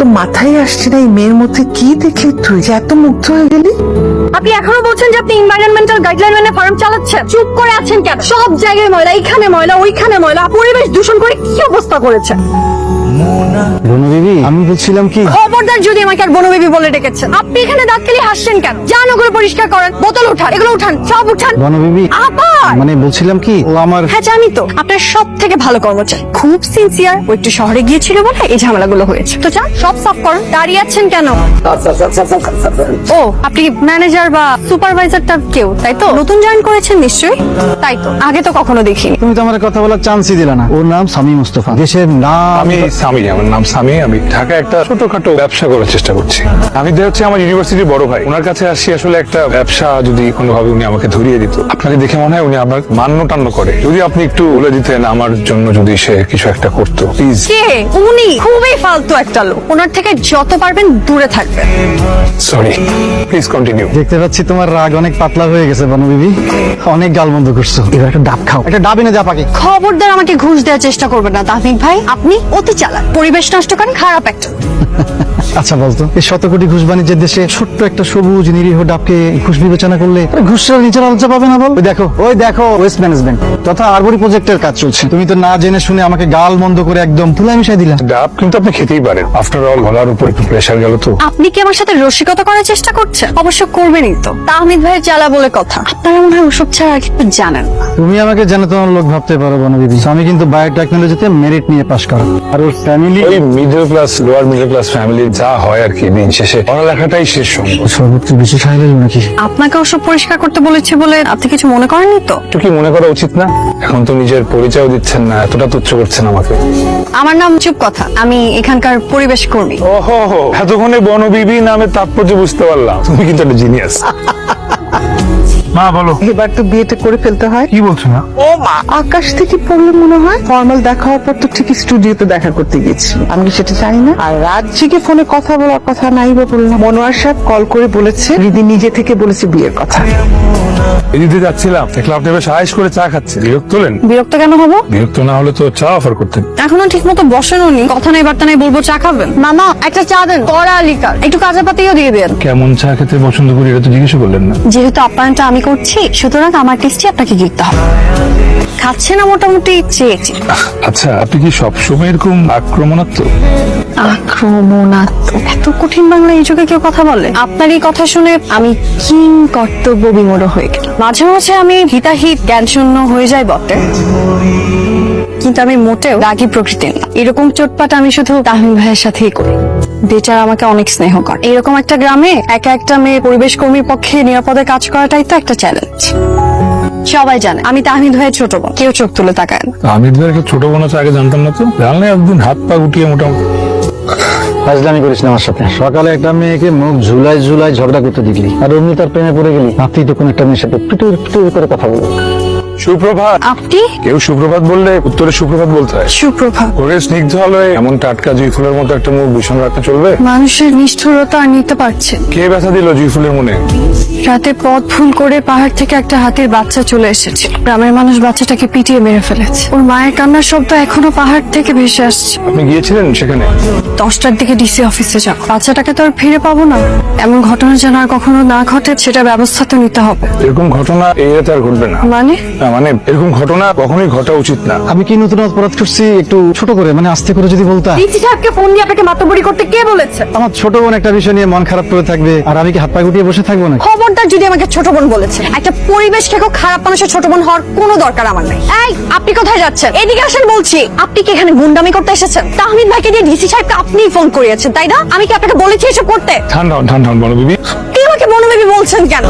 তো মাথায় আসছে না এই মেয়ের মধ্যে? কি দেখলি তুই যে এত মুগ্ধ হয়ে গেলি? আপনি এখনও বলছেন যে আপনি এনভায়রনমেন্টাল গাইডলাইন মেনে ফার্ম চালাচ্ছেন। চুপ করে আছেন কেন? সব জায়গায় ময়লা এইখানে ময়লা ওইখানে ময়লা। পরিবেশ দূষণ করে কি অবস্থা করেছে রনু দিদি আমি বলছিলাম কি? খবরদার যদি আমাকে আর বনবেবি বলে ডেকেছেন আপনি এখানে দাঁত কেলি হাসছেন কেন? যান ওগুলো পরিষ্কার করেন বোতল উঠান এগুলো উঠান সব উঠান। আবার! মানে বলছিলাম কি ও আমার হ্যাঁ জানি তো। আপনার সব থেকে ভালো কর্মচারী। খুব সিনসিয়ার ও একটু শহরে গিয়েছিল বলে এই ঝামেলাগুলো হয়েছে। তো যান সব সাফ করুন। দাঁড়িয়ে আছেন কেন? ও আপনি ম্যানেজার বা সুপারভাইজার টাইপ কেউ তাই তো? নতুন জয়েন করেছেন নিশ্চয়ই? তাই তো আগে তো কখনো দেখিনি। তুমি তো আমার কথা বলার চান্সই দিলা না। ওর নাম সামি মুস্তফা। দেশের নাম আমি সামি আমার নাম সামি। আমি ঢাকায় একটা ছোটখাটো ব্যবসা করার চেষ্টা করছি। আমি যে হচ্ছে আমার ইউনিভার্সিটির বড় ভাই। ওনার কাছে আসছি আসলে একটা ব্যবসা যদি কোনোভাবে উনি আমাকে ধরিয়ে দিত। আপনাকে দেখে মনে হয় উনি আমার মান্য টান্য করে। যদি আপনি একটু বলে দিতেন আমার জন্য যদি সে কিছু একটা করতো প্লিজ কে? উনি খুবই ফালতু একটা লোক। ওনার থেকে যত পারবেন দূরে থাকবেন। সরি প্লিজ কন্টিনিউ দেখতে পাচ্ছি তোমার রাগ অনেক পাতলা হয়ে গেছে বনবিবি অনেক গালমন্দ করছ। এবার একটা ডাব খাও। একটা ডাব এনে যা পাকে। খবরদার আমাকে ঘুষ দেওয়ার চেষ্টা করবেন না তাহমিদ ভাই। আপনি অতি চালাক। পরিবেশ নষ্ট করেন খারাপ একটা আচ্ছা বলতো। এই শত কোটি ঘুষ বাণিজ্যের দেশে ছোট্ট একটা সবুজ নিরীহ ডাবকে ঘুষ বিবেচনা করলে ঘুষরা নিজের আলোচনা পাবে না বল? ওই দেখো ওই দেখো ওয়েস্ট ম্যানেজমেন্ট তথা আরবরি প্রজেক্টের কাজ চলছে। তুমি তো না জেনে শুনে আমাকে গাল মন্দ করে একদম তুলাই মিশাই দিলা। ডাব কিন্তু আপনি খেতেই পারেন। আফটার অল গলার উপর একটু প্রেশার গেল তো। আপনি কি আমার সাথে রসিকতা করার চেষ্টা করছেন? অবশ্য করবেনই। তো তাহমিদ ভাইয়ের জ্বালা বলে কথা। আপনারা মনে হয় ওসব ছাড়া আর কিছু জানেন না। তুমি আমাকে জানো তোমার লোক ভাবতে পারো বনবিবি আমি কিন্তু বায়োটেকনোলজিতে মেরিট নিয়ে পাশ করা। আর ওর ফ্যামিলি ওই middle class lower middle class family যা হয় আর কি দিন শেষে পড়ালেখাটাই শেষ সম্ভব সর্বোচ্চ বেশি খাইলে নাকি? আপনাকে ওসব পরিষ্কার করতে বলেছি বলে আপনি কিছু মনে করেননি তো? একটু কি মনে করা উচিত না? এখন তো নিজের পরিচয় দিচ্ছেন না এতটা তুচ্ছ করছেন আমাকে। আমার নাম চুপ কথা আমি এখানকার পরিবেশ কর্মী। ওহো হো এতক্ষণে বনবিবি নামে তাৎপর্য বুঝতে পারলাম। তুমি কিন্তু একটা জিনিয়াস 哈哈哈哈！মা বলো। এবার তো বিয়েটা করে ফেলতে হয়। কি বলছো না ও মা। আকাশ থেকে পড়ল মনে হয় ফর্মাল দেখা হওয়ার পর তো ঠিক স্টুডিওতে দেখা করতে গেছি আমি কি সেটা জানি না? আর রাজ্যকে ফোনে কথা বলার কথা নাই বা বললাম। মনোয়ার সাহেব কল করে বলেছে রিদি নিজে থেকে বলেছে বিয়ের কথা। এদিকে যাচ্ছিলাম দেখলাম আপনি বেশ আয়েস করে চা খাচ্ছে। বিরক্ত হলেন? বিরক্ত কেন হব? বিরক্ত না হলে তো চা অফার করতেন। এখনও ঠিক মতো বসেন উনি কথা নেই বার্তা নেই বলব চা খাবেন? মামা একটা চা দেন। কড়া লিকার একটু কাঁচা পাতিও দিয়ে দেন। কেমন চা খেতে পছন্দ করি এটা তো জিজ্ঞেস করলেন না। যেহেতু আপ্যায়নটা আমি করছি সুতরাং আমার টেস্টে আপনাকে দিতে হবে। খাচ্ছে না মোটামুটি চেয়েছি। আচ্ছা আপনি কি সবসময় এরকম আক্রমণাত্মক? আক্রমণাত্মক? এত কঠিন বাংলা এই যুগে কেউ কথা বলে? আপনার এই কথা শুনে আমি কিং কর্তব্য বিমূঢ় হয়ে গেল মাঝে মাঝে আমি হিতাহিত জ্ঞান শূন্য হয়ে যাই বটে। কিন্তু আমি মোটেও রাগী প্রকৃতির না। এরকম চোটপাট আমি শুধু তাহমিদ ভাইয়ের সাথেই করি। বেচারা আমাকে অনেক স্নেহ করে। এরকম একটা গ্রামে একা একটা মেয়ে পরিবেশ কর্মীর পক্ষে নিরাপদে কাজ করাটাই তো একটা চ্যালেঞ্জ সবাই জানে আমি তাহমিদ ভাইয়ের ছোট বোন। কেউ চোখ তুলে তাকায় না। আমির ভাইয়ের ছোট বোন আছে আগে জানতাম না তো। জানলে একদিন হাত পা গুটিয়ে মোটামুটি। ফাজলামি করিস না আমার সাথে। সকালে একটা মেয়েকে মুখ ঝুলাই ঝুলাই ঝগড়া করতে দেখলি আর অমনি তার প্রেমে পড়ে গেলি। ভাবতেই তো কোন একটা মেয়ের সাথে পিটুর পিটুর করে কথা বলো সুপ্রভাত। আপনি? কেউ সুপ্রভাত বললে উত্তরে সুপ্রভাত বলতে হয়। সুপ্রভাত। করে স্নিগ্ধ এমন টাটকা জুই ফুলের মতো একটা মুখ ভীষণ রাখতে চলবে? মানুষের নিষ্ঠুরতা আর নিতে পারছে কে ব্যথা দিল জুই ফুলের মনে? রাতে পথ ভুল করে পাহাড় থেকে একটা হাতির বাচ্চা চলে এসেছে। গ্রামের মানুষ বাচ্চাটাকে পিটিয়ে মেরে ফেলেছে। ওর মায়ের কান্নার শব্দ এখনও পাহাড় থেকে ভেসে আসছে। আপনি গিয়েছিলেন সেখানে? দশটার দিকে ডিসি অফিসে যাব বাচ্চাটাকে তো আর ফিরে পাবো না। এমন ঘটনা যেন আর কখনো না ঘটে সেটা ব্যবস্থা তো নিতে হবে। এরকম ঘটনা এই রাতে আর ঘটবে না। মানে? মানে এরকম ঘটনা কখনোই ঘটা উচিত না। আমি কি নতুন অপরাধ করছি? একটু ছোট করে মানে আস্তে করে যদি বলতা ডিসি সাহেবকে ফোন দিয়ে আপনাকে মাতবরি করতে কে বলেছে? আমার ছোট বোন একটা বিষয় নিয়ে মন খারাপ করে থাকবে আর আমি কি হাত পা গুটিয়ে বসে থাকব না খবরদার যদি আমাকে ছোট বোন বলেছে একটা পরিবেশ থেকে খারাপ মানুষের ছোট বোন হওয়ার কোনো দরকার আমার নাই। এই আপনি কোথায় যাচ্ছেন? এদিকে আসেন বলছি আপনি কি এখানে গুন্ডামি করতে এসেছেন? তাহমিদ ভাইকে দিয়ে ডিসি সাহেবকে আপনিই ফোন করিয়েছেন তাই না? আমি কি আপনাকে বলেছি এসব করতে? ঠান্ডা হন, ঠান্ডা হন, বনবিবি। কি আমাকে মনোবেবী বলছেন কেন?